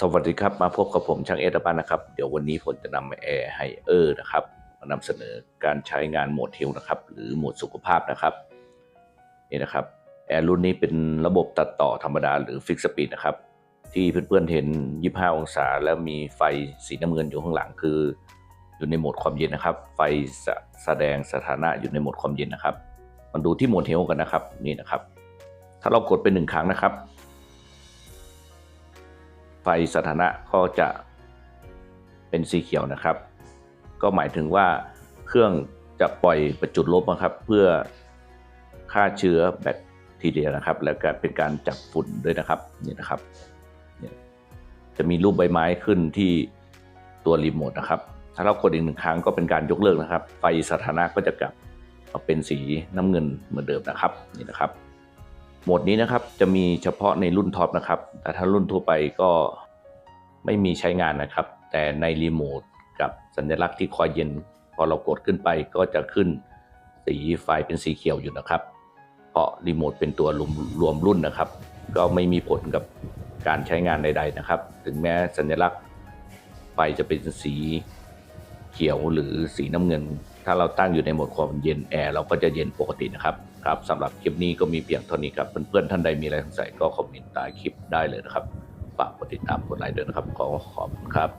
สวัสดีครับ มาพบกับผมช่างเอตบ้านนะครับ เดี๋ยววันนี้ผมจะนำแอร์ไฮเออร์นะครับมานำเสนอการใช้งานโหมดเฮลนะครับ หรือโหมดสุขภาพนะครับนี่นะครับแอร์รุ่นนี้เป็นระบบตัดต่อธรรมดาหรือฟิกสปีดนะครับ ที่เพื่อนๆเห็น 25 องศา แล้วมีไฟสีน้ำเงินอยู่ข้างหลังคือ อยู่ในโหมดความเย็นนะครับ ไฟสแสดงสถานะอยู่ในโหมดความเย็นนะครับมาดูที่โหมดเฮลกันนะครับนี่นะครับ ถ้าเรากดไปหนึ่งครั้งนะครับ ไฟสถานะก็จะเป็นสีเขียวนะครับ ก็หมายถึงว่าเครื่องจะปล่อยประจุลบนะครับ เพื่อฆ่าเชื้อแบคทีเรียนะครับ แล้วก็เป็นการจับฝุ่นด้วยนะครับนี่นะครับนี่จะมีรูปใบไม้ขึ้นที่ตัวรีโมทนะครับ ถ้าเรากดอีกหนึ่งครั้งก็เป็นการยกเลิกนะครับ ไฟสถานะก็จะกลับมาเป็นสีน้ำเงินเหมือนเดิมนะครับนี่นะครับโหมดนี้นะครับจะมีเฉพาะในรุ่นท็อปนะครับ แต่ถ้ารุ่นทั่วไปก็ ไม่มีใช้งานนะครับ แต่ในรีโมทกับสัญลักษณ์ที่คอยเย็น พอเรากดขึ้นไปก็จะขึ้นสีไฟเป็นสีเขียวอยู่นะครับ เพราะรีโมทเป็นตัวรวมรวมรุ่นนะครับ ก็ไม่มีผลกับการใช้งานใด ๆนะครับ ถึงแม้สัญลักษณ์ไฟจะเป็นสีเขียวหรือสีน้ำเงิน ถ้าเราตั้งอยู่ในโหมดความเย็นแอร์เราก็จะเย็นปกตินะครับครับสำหรับคลิปนี้ก็มีเพียงเท่านี้ครับเพื่อนๆท่านใดมีอะไรสงสัยก็คอมเมนต์ใต้คลิปได้เลยนะครับ ฝากกดติดตามกดไลค์ด้วยนะครับ ขอขอบคุณครับ